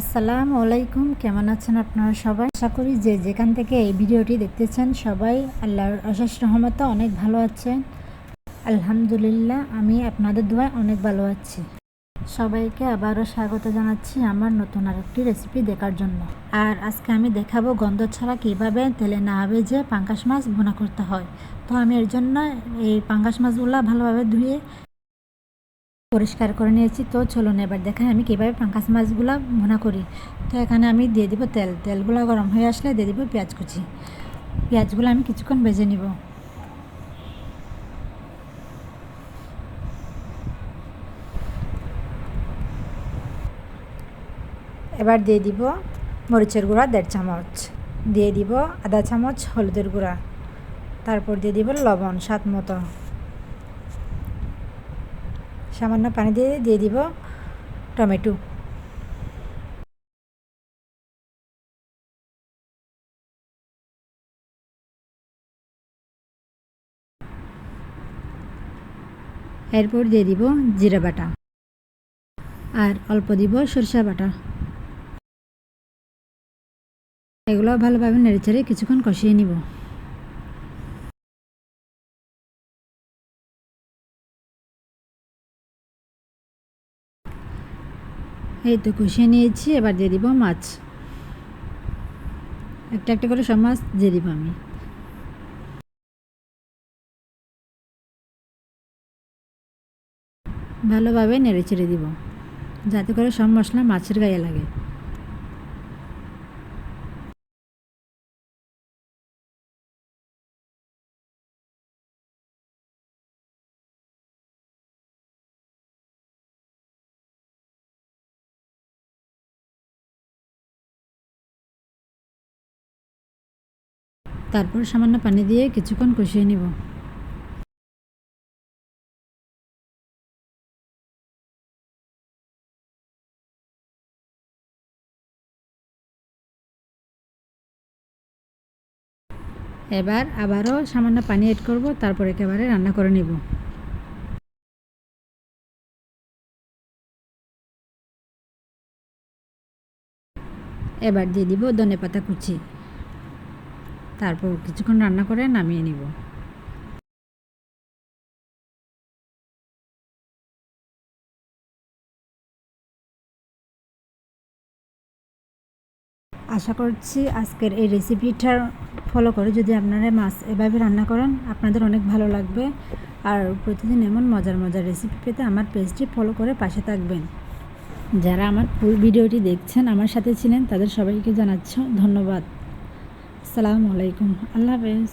আসসালামু আলাইকুম, কেমন আছেন আপনারা সবাই? আশা করি যে যেখান থেকে এই ভিডিওটি দেখতেছেন সবাই আল্লাহর অশেষ রহমতে অনেক ভালো আছেন। আলহামদুলিল্লাহ, আমি আপনাদের দোয়ায় অনেক ভালো আছি। সবাইকে আবারও স্বাগত জানাচ্ছি আমার নতুন আরেকটি রেসিপি দেখার জন্য। আর আজকে আমি দেখাবো গন্ধ ছাড়া কীভাবে তেলে না হবে যে পাঙ্কাশ মাছ ভুনা করতে হয়। তো আমি এর জন্য এই পাঙ্কাশ মাছগুলো ভালোভাবে ধুয়ে পরিষ্কার করে নিয়েছি। তো চলুন এবার দেখাই আমি কীভাবে পাঙ্কাশ মাছগুলো ভুনা করি। তো এখানে আমি দিয়ে দিব তেল। তেলগুলো গরম হয়ে আসলে দিয়ে দিব পেঁয়াজ কুচি। পেঁয়াজগুলো আমি কিছুক্ষণ ভেজে নিব। এবার দিয়ে দিব মরিচের গুঁড়া দেড় চামচ। দিয়ে দিব আধা চামচ, হলুদের গুঁড়া। তারপর দিয়ে দিব লবণ স্বাদ মতো। সামান্য পানি দিয়ে দিয়ে দিব টমেটো। এরপর দিয়ে দিব জিরা বাটা। আর অল্প দিব সরষা বাটা। এগুলো ভালোভাবে নেড়েচেড়ে কিছুক্ষণ কষিয়ে নিব। এই তো কষিয়ে নিয়েছি, এবার দিয়ে দিব মাছ। একটা একটা করে সব মাছ দিয়ে দিব আমি। ভালোভাবে নেড়ে চেড়ে দিব, যাতে করে সব মশলা মাছের গায়ে লাগে। তারপর সামান্য পানি দিয়ে কিছুক্ষণ কষিয়ে নিব। এবার আবারও সামান্য পানি এড করব, তারপর একেবারে রান্না করে নেব। এবার দিয়ে দিব ধনে পাতা কুচি। তারপর কিছুক্ষণ রান্না করে নামিয়ে নিব। আশা করছি আজকের এই রেসিপিটা ফলো করে যদি আপনারা মাছ এভাবে রান্না করেন, আপনাদের অনেক ভালো লাগবে। আর প্রতিদিন এমন মজার মজার রেসিপি পেতে আমার পেজটি ফলো করে পাশে থাকবেন। যারা আমার ভিডিওটি দেখছেন, আমার সাথে ছিলেন, তাদের সবাইকে জানাচ্ছ ধন্যবাদ। আসসালামু আলাইকুম আল্লাহ হাফেজ